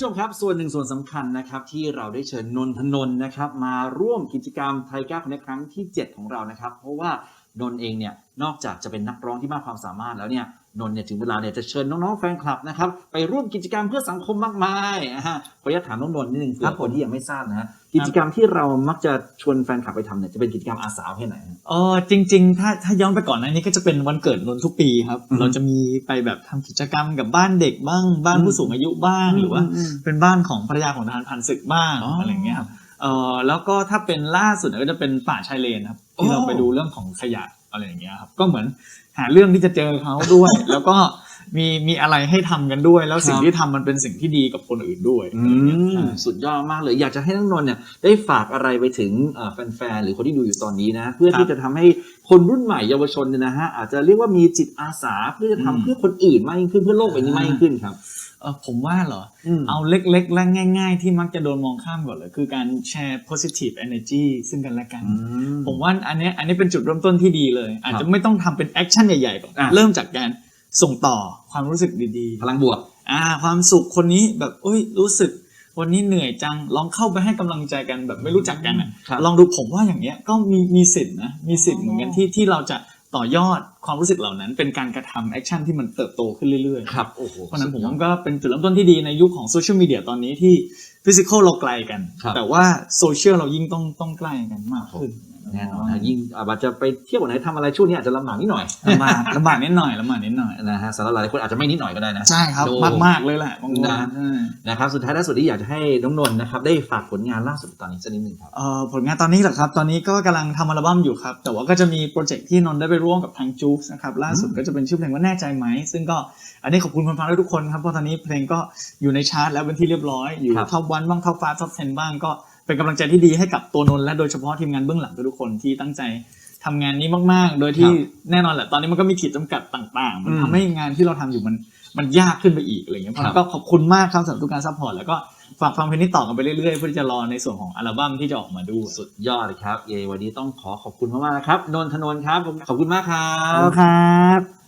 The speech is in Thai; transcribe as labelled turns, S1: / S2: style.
S1: ผู้ชมครับส่วนหนึ่งส่วนสำคัญนะครับที่เราได้เชิญนนทนนนะครับมาร่วมกิจกรรมไทยก้าคนในครั้งที่ 7 ของเรานะครับ เพราะว่า นนท์เองเนี่ยนอกจากจะเป็นนักร้องที่มากความสามารถแล้วเนี่ยนนท์เนี่ยถึงเวลาเนี่ยจะเชิญน้องๆแฟนคลับนะครับไปร่วมกิจกรรมเพื่อสังคมมากมายนะฮะขออนุญาตถามน้องนนท์นิดนึงเผื่
S2: ครั
S1: อบ
S2: ผม
S1: คนที่ยังไม่ทราบนะฮะกิจกรรมที่เรามักจะชวนแฟนคลับไปทำเนี่ยจะเป็นกิจกรรมอาสาแค่ไหนฮะ
S2: เออจริงๆ ถ้าถ้าย้อนไปก่อนหนะนี้ก็จะเป็นวันเกิดนนท์ทุกปีครับ
S1: อือฮึ
S2: เราจะมีไปแบบทำกิจกรรมกับบ้านเด็กบ้างบ้าน
S1: อืม
S2: ผู้สูงอายุบ้างหรือว่า
S1: อืม
S2: เป็นบ้านของภรรยาของทหารผ่านศึกบ้าง
S1: อ๋ออ
S2: อะไรอย่างเงี้ยครับ เออแล้วก็ถ้าเป็นล่าสุดก็จะเป็นป่าชายเลนครับที่
S1: โอ้
S2: เราไปดูเรื่องของขยะอะไรอย่างเงี้ยครับก็เหมือนหาเรื่องที่จะเจอเขาด้วย แล้วก็มีมีอะไรให้ทำกันด้วย แล้วสิ่งที่ทำมันเป็นสิ่งที่ดีกับคนอื่นด้วย
S1: อื
S2: อะไรอย่างเงี้ย
S1: ม
S2: ใช่
S1: สุดยอดมากเลย อยากจะให้น้องนนท์เนี่ยได้ฝากอะไรไปถึงเอ่อแฟนๆหรือคนที่ดูอยู่ตอนนี้นะ เพื่อที่จะทำให้คนรุ่นใหม่เยาวชนเนี่ยนะฮะอาจจะเรียกว่ามีจิตอาสาเพื่อจะทำ
S2: อืม
S1: เพื่อคนอื่นมากยิ่งขึ้นเพื่อโลกใบนี้มากยิ่งขึ้นครับ
S2: เออผมว่าเหรอ
S1: ม
S2: เอาเล็กๆ และง่าย ๆ ที่มักจะโดนมองข้ามก่อนเลยคือการแชร์ positive energy ซึ่งกันและกัน
S1: อืม
S2: ผมว่าอันเนี้ยอันนี้เป็นจุดเริ่มต้นที่ดีเลย อาจจะไม่ต้องทำเป็นแอคชั่นใหญ่ๆก่อน
S1: อะ
S2: เริ่มจากการส่งต่อความรู้สึกดี
S1: พลังบวก
S2: ๆอ่าความสุขคนนี้แบบเอ้ยรู้สึกวันนี้เหนื่อยจังลองเข้าไปให้กำลังใจกันแบบไม่รู้จักกันอะ
S1: ครับ
S2: ลองดูผมว่าอย่างเงี้ยก็มีมีสิทธิ์นะมีสิทธิ์เหมือนกันที่ที่เราจะ ต่อยอดความรู้สึกเหล่านั้น เป็นการกระทำแอคชั่นที่มันเติบโตขึ้นเรื่อยๆ
S1: ครับโอ้โห
S2: เพราะฉะนั้นผมว่าก็เป็นจุดเริ่มต้นที่ดีในยุคของโซเชียลมีเดียตอนนี้ที่ฟิสิกอลเราไกลกัน
S1: ครับ
S2: แต่ว่าโซเชียลเรายิ่งต้องต้องใกล้กันมากขึ้น
S1: แน่นอนนะยิ่งอาจจะไปเที่ยวไหนทำอะไรช่วงนี้อาจจะลำบากนิดหน่อย
S2: ลำบากลำบากนิดหน่อยลำบากนิดหน่อย
S1: นะฮะสำหรับหลายคนอาจจะไม่นิดหน่อยก็ได้นะ
S2: ใช่ครับ
S1: โด
S2: มากมากๆเลยแหละบางคน
S1: นะ
S2: ใช่
S1: นะครับสุดท้ายและสุดที่อยากจะให้น้องนนท์นะครับได้ฝากผลงานล่าสุดตอนนี้สักนิดหนึ่งครับ
S2: เอ่อผลงานตอนนี้เหรอครับ ตอนนี้ก็กำลังทำอัลบั้มอยู่ครับ แต่ว่าก็จะมีโปรเจกต์ที่นนท์ได้ไปร่วมกับทางจู๊กนะครับล่าสุดก็จะเป็นชื่อเพลงว่าแน่ใจไหมซึ่งก็อันนี้ขอบคุณคนฟังทุกคนครับเพราะตอนนี้เพลงก็อยู่ในชาร์ตแล้วเป็นที่เรียบร้อยอยู่
S1: ครับ
S2: ท็อปวันบ้างท็อปฟท็อปเทนบ้างก็ เป็นกำลังใจที่ดีให้กับตัวนนท์และโดยเฉพาะทีมงานเบื้องหลังทุกๆคนที่ตั้งใจทำงานนี้มาก ๆ โดยที่แน่นอนแหละตอนนี้มันก็มีขีดจำกัดต่าง ๆ มัน
S1: อืม
S2: ทำให้งานที่เราทำอยู่มันมันยากขึ้นไปอีกอะไรเงี้ยเพราะฉะนั้นก็ขอบคุณมากครับสำหรับทุกการซัพพอร์ตแล้วก็ฝากฟังเพลงนี้ต่อกันไปเรื่อยๆ เพื่อที่จะรอในส่วนของอัลบั้มที่จะออกมาด้วย
S1: สุดยอดเลยครับเยวันนี้ต้องขอขอบคุณมากๆนะครับนนทนนท์ครับผมขอบคุณมากครั
S2: ขอบบคุณครับ